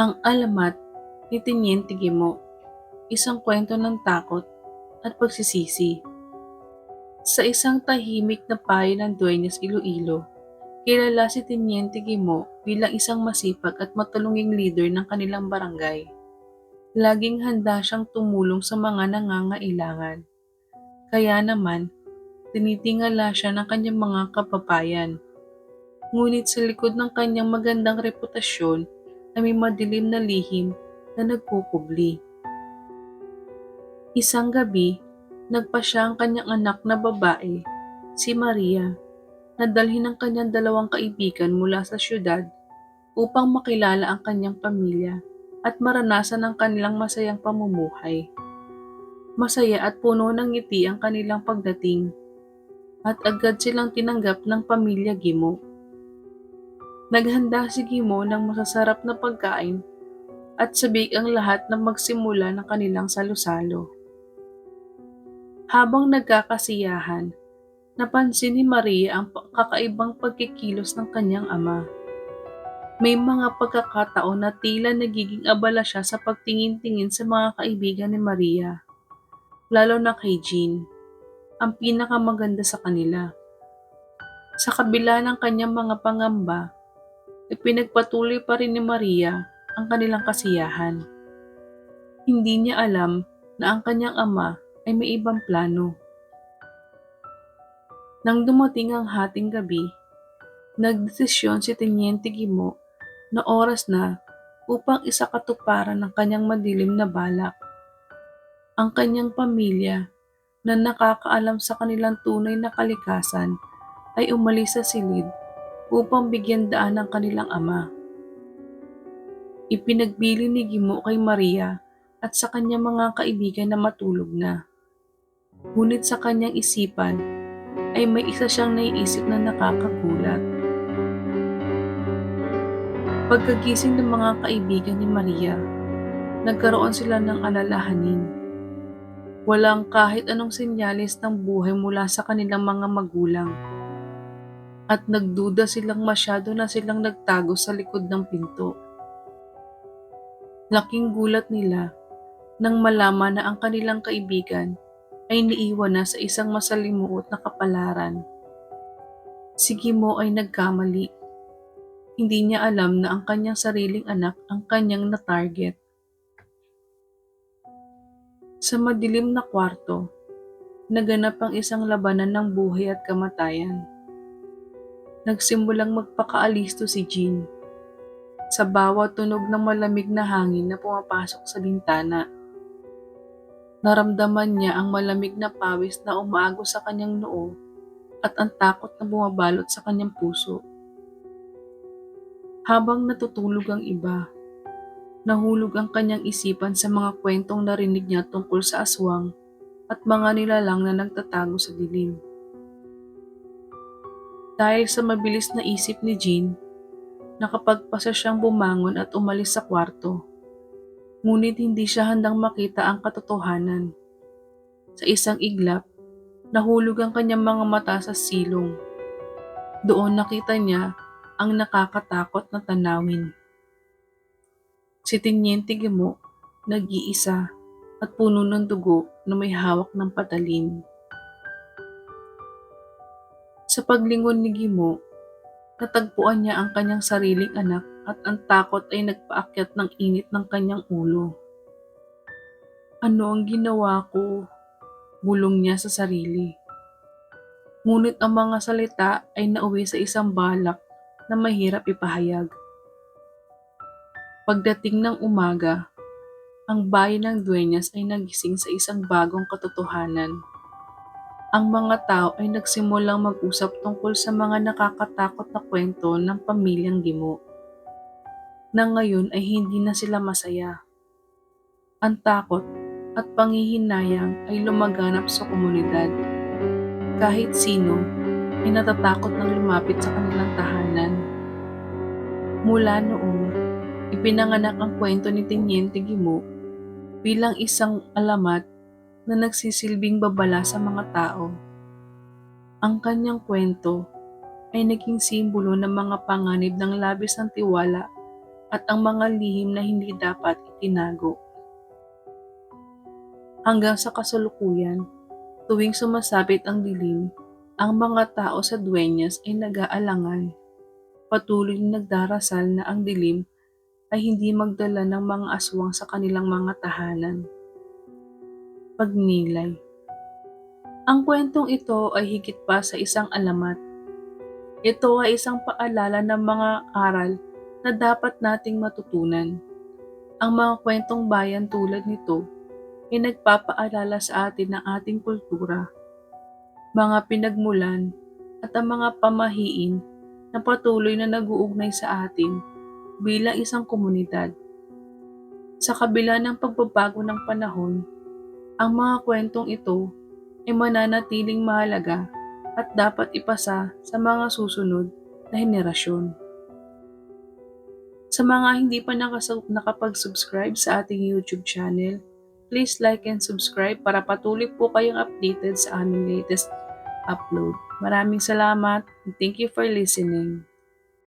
Ang alamat ni Tiniente Gimo, isang kwento ng takot at pagsisisi. Sa isang tahimik na payo ng Dueñas Iloilo, kilala si Tiniente Gimo bilang isang masipag at matulunging leader ng kanilang barangay. Laging handa siyang tumulong sa mga nangangailangan. Kaya naman, tinitingala siya ng kanyang mga kapabayan. Ngunit sa likod ng kanyang magandang reputasyon ay may madilim na lihim na nagkukubli. Isang gabi, nagpa siya ang kanyang anak na babae, si Maria, na dalhin ng kanyang dalawang kaibigan mula sa syudad upang makilala ang kanyang pamilya at maranasan ang kanilang masayang pamumuhay. Masaya at puno ng ngiti ang kanilang pagdating at agad silang tinanggap ng pamilya Gimo. Naghanda si Gimo ng masasarap na pagkain at sabik ang lahat na magsimula ng kanilang salusalo. Habang nagkakasiyahan, napansin ni Maria ang kakaibang pagkikilos ng kanyang ama. May mga pagkakataon na tila nagiging abala siya sa pagtingin-tingin sa mga kaibigan ni Maria, lalo na kay Jean, ang pinakamaganda sa kanila. Sa kabila ng kanyang mga pangamba, ipinagpatuloy pa rin ni Maria ang kanilang kasiyahan. Hindi niya alam na ang kanyang ama ay may ibang plano. Nang dumating ang hating gabi, nagdesisyon si Teniente Gimo na oras na upang isakatuparan ng kanyang madilim na balak. Ang kanyang pamilya na nakakaalam sa kanilang tunay na kalikasan ay umalis sa silid upang bigyan daan ng kanilang ama. Ipinagbili ni Gimo kay Maria at sa kanyang mga kaibigan na matulog na. Ngunit sa kanyang isipan ay may isa siyang naiisip na nakakagulat. Pagkagising ng mga kaibigan ni Maria, nagkaroon sila ng alalahanin. Walang kahit anong senyalis ng buhay mula sa kanilang mga magulang. At nagduda silang masyado na silang nagtago sa likod ng pinto. Laking gulat nila nang malaman na ang kanilang kaibigan ay niiwan na sa isang masalimuot na kapalaran. Si Gimo ay nagkamali. Hindi niya alam na ang kanyang sariling anak ang kanyang na-target. Sa madilim na kwarto, naganap ang isang labanan ng buhay at kamatayan. Nagsimulang magpakaalisto si Jean. Sa bawat tunog ng malamig na hangin na pumapasok sa bintana, Naramdaman niya ang malamig na pawis na umaagos sa kanyang noo at ang takot na bumabalot sa kanyang puso. Habang natutulog ang iba, nahulog ang kanyang isipan sa mga kwentong narinig niya tungkol sa aswang at mga nilalang na nagtatago sa dilim. Dahil sa mabilis na isip ni Jean, nakapagpasa siyang bumangon at umalis sa kwarto ngunit hindi siya handang makita ang katotohanan. Sa isang iglap, nahulog ang kanyang mga mata sa silong. Doon nakita niya ang nakakatakot na tanawin. Si Tiniente Gimo, nag-iisa at puno ng dugo na may hawak ng patalim. Sa paglingon ni Gimo, natagpuan niya ang kanyang sariling anak at ang takot ay nagpaakyat ng init ng kanyang ulo. Ano ang ginawa ko? Bulong niya sa sarili. Ngunit ang mga salita ay nauwi sa isang balak na mahirap ipahayag. Pagdating ng umaga, ang bayan ng Dueñas ay nagising sa isang bagong katotohanan. Ang mga tao ay nagsimulang mag-usap tungkol sa mga nakakatakot na kwento ng pamilyang Gimo na ngayon ay hindi na sila masaya. Ang takot at pangihinayang ay lumaganap sa komunidad. Kahit sino ay natatakot ng lumapit sa kanilang tahanan. Mula noon, ipinanganak ang kwento ni Teniente Gimo bilang isang alamat na nagsisilbing babala sa mga tao. Ang kanyang kwento ay naging simbolo ng mga panganib ng labis ng tiwala at ang mga lihim na hindi dapat itinago. Hanggang sa kasalukuyan, tuwing sumasabit ang dilim, ang mga tao sa Dueñas ay nag-aalangan. Patuloy na nagdarasal na ang dilim ay hindi magdala ng mga aswang sa kanilang mga tahanan. Pagnilay Ang kwentong ito ay higit pa sa isang alamat. Ito ay isang paalala ng mga aral na dapat nating matutunan. Ang mga kwentong bayan tulad nito ay nagpapaalala sa atin ng ating kultura, mga pinagmulan at ang mga pamahiin na patuloy na nag-uugnay sa atin bilang isang komunidad. Sa kabila ng pagbabago ng panahon, ang mga kwentong ito ay mananatiling mahalaga at dapat ipasa sa mga susunod na henerasyon. Sa mga hindi pa nakapag-subscribe sa ating YouTube channel, please like and subscribe para patuloy po kayong updated sa aming latest upload. Maraming salamat and thank you for listening.